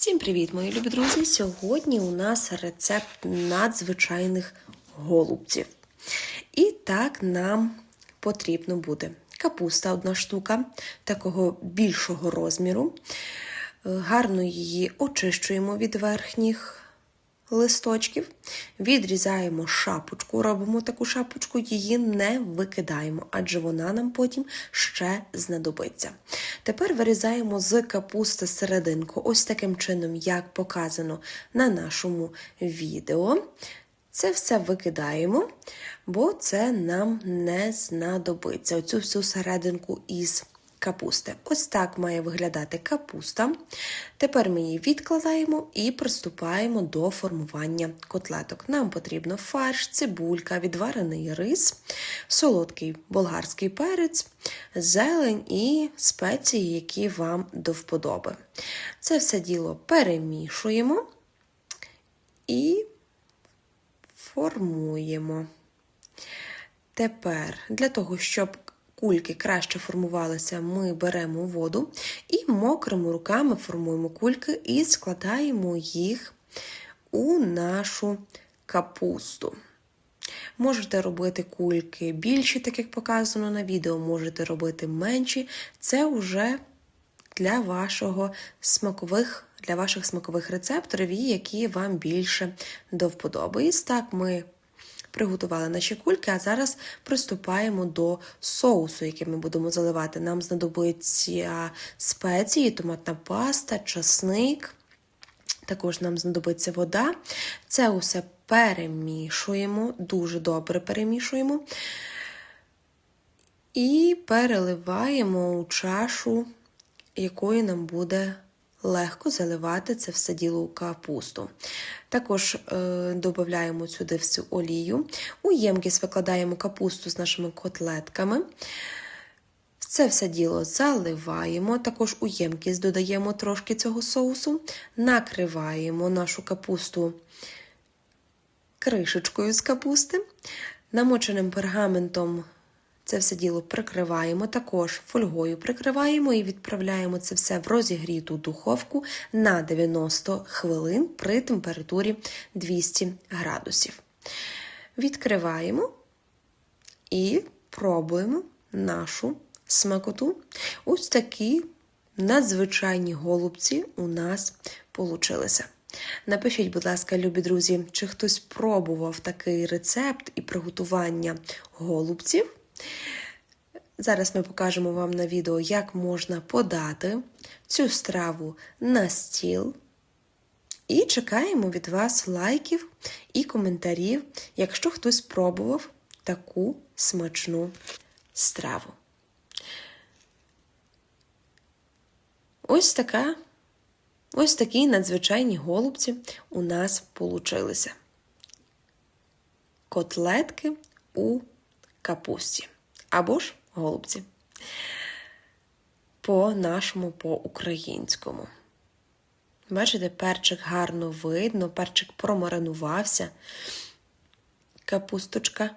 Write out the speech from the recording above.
Всім привіт, мої любі друзі! Сьогодні у нас рецепт надзвичайних голубців. І так нам потрібно буде капуста одна штука, такого більшого розміру. Е, Гарно її очищуємо від верхніх листочків, відрізаємо шапочку, робимо таку шапочку, її не викидаємо, адже вона нам потім ще знадобиться. Тепер вирізаємо з капусти серединку, ось таким чином, як показано на нашому відео. Це все викидаємо, бо це нам не знадобиться. Оцю всю серединку із капусти. Ось так має виглядати капуста. Тепер ми її відкладаємо і приступаємо до формування котлеток. Нам потрібно фарш, цибулька, відварений рис, солодкий болгарський перець, зелень і спеції, які вам до вподоби. Це все діло перемішуємо і формуємо. Тепер для того, щоб кульки краще формувалися, ми беремо воду і мокрими руками формуємо кульки і складаємо їх у нашу капусту. Можете робити кульки більші, так як показано на відео, можете робити менші. Це вже для вашого смакових, для ваших смакових рецепторів, які вам більше до вподоби. І так ми приготували наші кульки, а зараз приступаємо до соусу, який ми будемо заливати. Нам знадобиться спеції, томатна паста, часник. Також нам знадобиться вода. Це усе перемішуємо, дуже добре перемішуємо. І переливаємо у чашу, якою нам буде легко заливати це все діло у капусту. Також е, додаємо сюди всю олію. У ємкість викладаємо капусту з нашими котлетками. Це все діло заливаємо, також у ємкість додаємо трошки цього соусу, накриваємо нашу капусту кришечкою з капусти, намоченим пергаментом це все діло прикриваємо, також фольгою прикриваємо і відправляємо це все в розігріту духовку на 90 хвилин при температурі 200 градусів. Відкриваємо і пробуємо нашу смакоту. Ось такі надзвичайні голубці у нас получилися. Напишіть, будь ласка, любі друзі, чи хтось пробував такий рецепт і приготування голубців. Зараз ми покажемо вам на відео, як можна подати цю страву на стіл. І чекаємо від вас лайків і коментарів, якщо хтось пробував таку смачну страву. Ось така, ось такі надзвичайні голубці у нас получилися. Котлетки у капусті. Або ж голубці. По нашому, по українському. Бачите, перчик гарно видно, перчик промаринувався. Капусточка